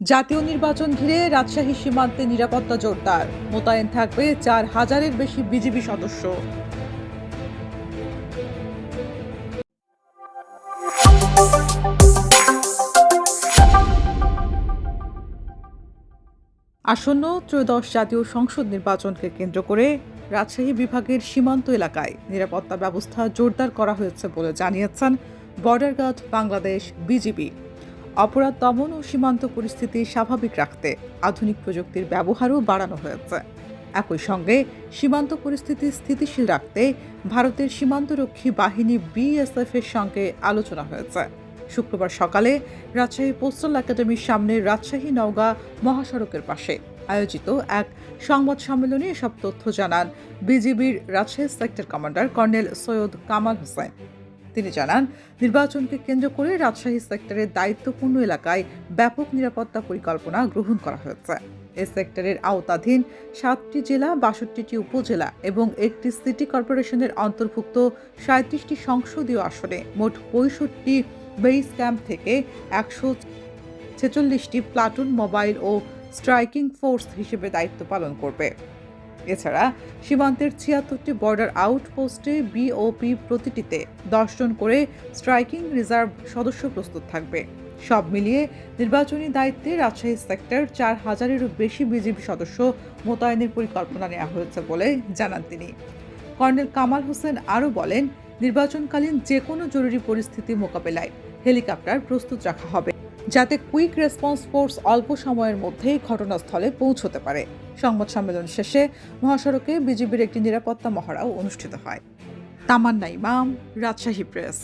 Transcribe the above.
জাতীয় নির্বাচন ঘিরে রাজশাহী সীমান্তে নিরাপত্তা জোরদার। মোতায়েন থাকবে চার হাজারের বেশি বিজিবি সদস্য। আসন্ন ত্রয়োদশ জাতীয় সংসদ নির্বাচনকে কেন্দ্র করে রাজশাহী বিভাগের সীমান্ত এলাকায় নিরাপত্তা ব্যবস্থা জোরদার করা হয়েছে বলে জানিয়েছেন বর্ডার গার্ড বাংলাদেশ বিজিবি। অপরাধ দমন ও সীমান্ত পরিস্থিতি স্বাভাবিক রাখতে আধুনিক প্রযুক্তির ব্যবহারও বাড়ানো হয়েছে। একই সঙ্গে সীমান্ত পরিস্থিতি স্থিতিশীল রাখতে ভারতের সীমান্তরক্ষী বাহিনী বিএসএফ এর সঙ্গে আলোচনা হয়েছে। শুক্রবার সকালে রাজশাহী পোস্টাল একাডেমির সামনে রাজশাহী নওগাঁ মহাসড়কের পাশে আয়োজিত এক সংবাদ সম্মেলনে এসব তথ্য জানান বিজিবির Rajshahi sector commander colonel Syed Kamal Hossain. তিনি জানান, নির্বাচনকে কেন্দ্র করে রাজশাহী সেক্টরের দায়িত্বপূর্ণ এলাকায় ব্যাপক নিরাপত্তা পরিকল্পনা গ্রহণ করা হয়েছে। এই সেক্টরের আওতাধীন সাতটি জেলা, বাষট্টিটি উপজেলা এবং একটি সিটি কর্পোরেশনের অন্তর্ভুক্ত সাঁত্রিশটি সংসদীয় আসনে মোট পঁয়ষট্টি বেস ক্যাম্প থেকে একশো ছেচল্লিশটি প্লাটুন মোবাইল ও স্ট্রাইকিং ফোর্স হিসেবে দায়িত্ব পালন করবে। এছাড়া সীমান্তের ছিয়াত্তরটি বর্ডার আউটপোস্টে বিওপি প্রতিটিতে দশজন করে স্ট্রাইকিং রিজার্ভ সদস্য প্রস্তুত থাকবে। সব মিলিয়ে নির্বাচনী দায়িত্বে রাজশাহী সেক্টর চার হাজারেরও বেশি বিজেপি সদস্য মোতায়েনের পরিকল্পনা নেওয়া হয়েছে বলে জানান তিনি। কর্নেল কামাল হোসেন আরও বলেন, নির্বাচনকালীন যে কোনো জরুরি পরিস্থিতি মোকাবেলায় হেলিকপ্টার প্রস্তুত রাখা হবে, যাতে কুইক রেসপন্স ফোর্স অল্প সময়ের মধ্যেই ঘটনাস্থলে পৌঁছতে পারে। সংবাদ সম্মেলন শেষে মহাসড়কে বিজেপির একটি নিরাপত্তা মহড়াও অনুষ্ঠিত হয়। তামান্না ইমাম রাজশাহী প্রেস।